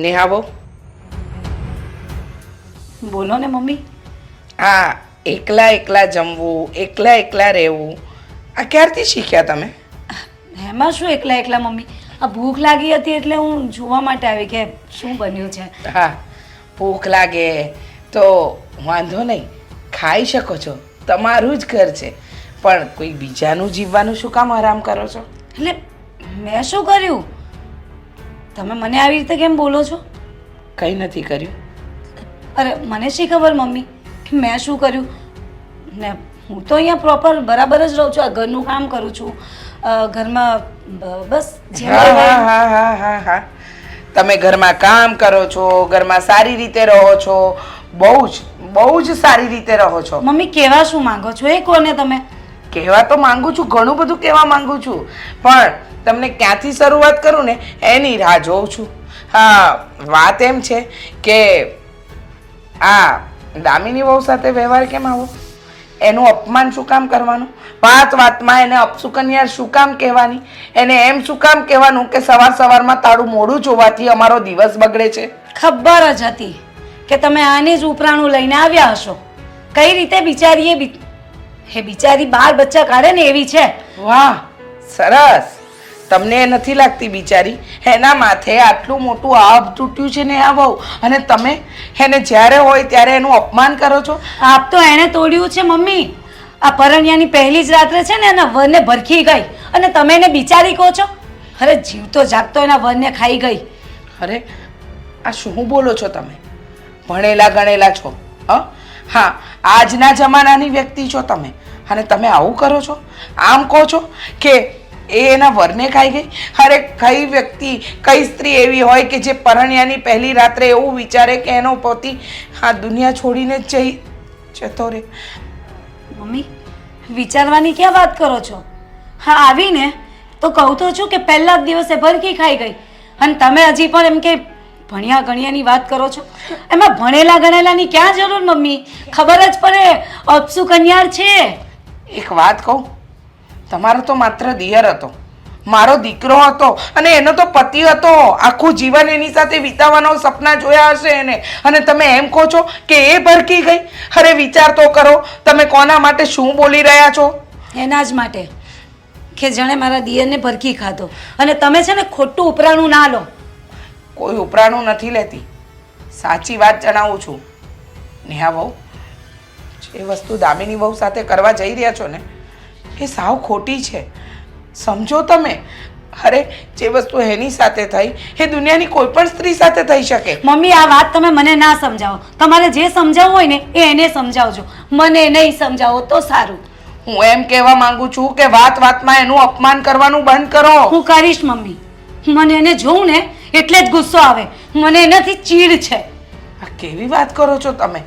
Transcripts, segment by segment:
નેહા બહુ? બોલો ને મમ્મી. આ એકલા એકલા જમવું એકલા એકલા રહેવું. આ ક્યારથી શીખ્યા તમે? એમાં શું એકલા એકલા મમ્મી? આ ભૂખ લાગી હતી એટલે હું જોવા માટે આવી કે શું બન્યું છે? હા ભૂખ લાગે. તો વાંધો નહીં ખાઈ શકો છો. તમારું જ ઘર છે. પણ કોઈ બીજાનું જીવવાનું શું કામ આરામ કરો છો? એટલે મેં શું કર્યું? તમે મને આવી રીતે કેમ બોલો છો? કંઈ નથી કર્યું. અરે મને શી ખબર મમ્મી કે મેં શું કર્યું? ને હું તો અહીંયા પ્રોપર બરાબર જ રહું છું આ ઘરનું કામ કરું છું. ઘરમાં બસ હા હા હા હા હા. તમે ઘરમાં કામ કરો છો ઘરમાં સારી રીતે રહો છો બહુ જ બહુ જ સારી રીતે રહો છો. મમ્મી કેવા શું માંગો છો? એ કોને તમે? કહેવા તો માંગુ છું, ઘણું બધું કહેવા માંગુ છું. પણ તમને ક્યાંથી શરૂઆત કરું ને, એની રાહ જોઉં છું. હા, વાત એમ છે કે આ દામિની વહુ સાથે વ્યવહાર કેમ આવો? એનું અપમાન શું કામ કરવાનું? વાત વાતમાં એને અપસુકન્યા શું કામ કહેવાની? એને એમ શું કામ કહેવાનું કે સવાર સવારમાં તારું મોડું જોવાથી અમારો દિવસ બગડે છે? ખબર જ હતી કે તમે આની જ ઉપરાણું લઈને આવ્યા હશો. કઈ રીતે બિચારી એ બિચારી બાર બચ્ચા કાઢે ને એવી છે. વાહ. સરસ. તમને એ નથી લાગતી બિચારી? એના માથે આટલું મોટું આભ તૂટ્યું છે ને આ બહુ અને તમે એને જ્યારે હોય ત્યારે એનું અપમાન કરો છો? આપ તો એણે તોડ્યું છે મમ્મી. આ પરણિયાની પહેલી જ રાત્રે છે ને એના વરને ભરખી ગઈ. અને તમે એને બિચારી કહો છો? અરે જીવતો જાગતો એના વરને ખાઈ ગઈ. અરે આ શું બોલો છો તમે? ભણેલા ગણેલા છો હ? હા, આજના જમાનાની વ્યક્તિ છો તમે. અને તમે આવું કરો છો? આમ કહો છો કે એ એના વરને ખાઈ ગઈ? અરે કઈ વ્યક્તિ, કઈ સ્ત્રી એવી હોય કે જે પરણ્યાની પહેલી રાત્રે એવું વિચારે કે એનો પતિ આ દુનિયા છોડીને જઈ જતો રહે. મમ્મી, વિચારવાની ક્યાં વાત કરો છો? હા, આવીને તો કહું તો છું કે પહેલા જ દિવસે ભરખી ખાઈ ગઈ. અને તમે હજી પણ એમ કે ભણ્યા ગણ્યાની વાત કરો છો? એમાં ભણેલા ગણેલાની ક્યાં જરૂર મમ્મી? ખબર જ પડે. અપસુ કન્યાર છે. એક વાત કહું. તમારો તો માત્ર દિયર હતો. મારો દીકરો હતો અને એનો તો પતિ હતો. આખું જીવન એની સાથે વિતાવવાનો સપના જોયા હશે એને. અને તમે એમ કહો છો કે એ ભરકી ગઈ? અરે વિચાર તો કરો. તમે કોના માટે શું બોલી રહ્યા છો? એના જ માટે. કે જાણે મારા દિયરને ભરકી ખાધો. અને તમે છે ને ખોટું ઉપરાણું ના લો. કોઈ ઉપરાણું નથી લેતી. સાચી વાત જણાવું છું. નેહા બહુ જે વસ્તુ દામિની બહુ સાથે કરવા જઈ રહ્યા છો ને એ સાવ ખોટી છે. સમજો તમે અરે જે વસ્તુ એની સાથે થઈ એ દુનિયાની કોઈ પણ સ્ત્રી સાથે થઈ શકે. મમ્મી આ વાત તમે મને ના સમજાવો. તમારે જે સમજાવવું હોય ને એ એને સમજાવજો. મને નહીં સમજાવો તો સારું. હું એમ કહેવા માંગુ છું કે વાત વાતમાં એનું અપમાન કરવાનું બંધ કરો. હું કરીશ મમ્મી. મને એને જોઉં ને એટલે જ ગુસ્સો આવે. મને એનાથી ચીડ છે. આ કેવી વાત કરો છો તમે?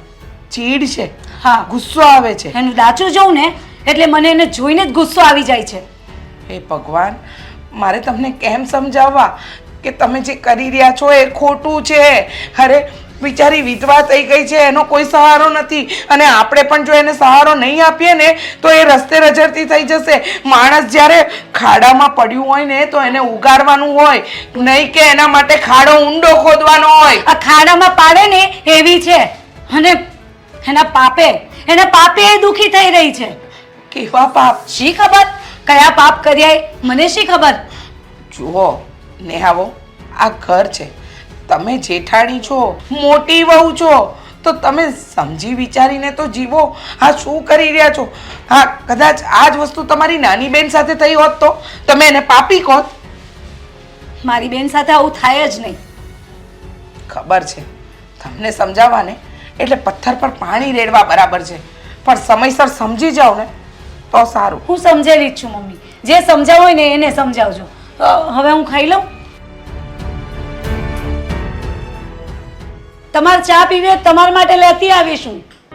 ચીડ છે. હા. ગુસ્સો આવે છે. એનું દાચું જોઉં ને એટલે મને એને જોઈને જ ગુસ્સો આવી જાય છે. હે ભગવાન મારે તમને કેમ સમજાવવા? કે તમે જે કરી રહ્યા છો એ ખોટું છે. અરે બિચારી વિધવા થઈ ગઈ છે એનો કોઈ સહારો નથી. અને આપણે પણ જો એને સહારો નહીં આપીએ ને તો એ રસ્તે રજરતી થઈ જશે. માણસ જ્યારે ખાડામાં પડ્યું હોય ને તો એને ઉગાડવાનું હોય. નહીં કે એના માટે ખાડો ઊંડો ખોદવાનો હોય. આ ખાડામાં પાડે ને એવી છે. અને એના પાપે એના પાપે એ દુખી થઈ રહી છે. કેવા પાપ? શી ખબર? કયા પાપ કર્યા એ? મને શી ખબર? જુઓ નેહાવો આ ઘર છે. તમે જેઠાણી છો મોટી વહુ છો તો તમે સમજી વિચારીને તો જીવો. હા શું કરી રહ્યા છો? હા કદાચ આ જ વસ્તુ તમારી નાની બેન સાથે થઈ હોત તો? તમે એને પાપી કહો મારી બેન સાથે આવું થાય જ નહીં. ખબર છે. તમને સમજાવવાને એટલે પથ્થર પર પાણી રેડવા બરાબર છે. પણ સમયસર સમજી જાઓ ને તો સારું. હું સમજેલી જ છું મમ્મી. જે સમજાવું હોય ને એને સમજાવજો. હવે હું ખાઈ લઉં? તમારે ચા પીવે તમારા માટે લેતી આવીશું.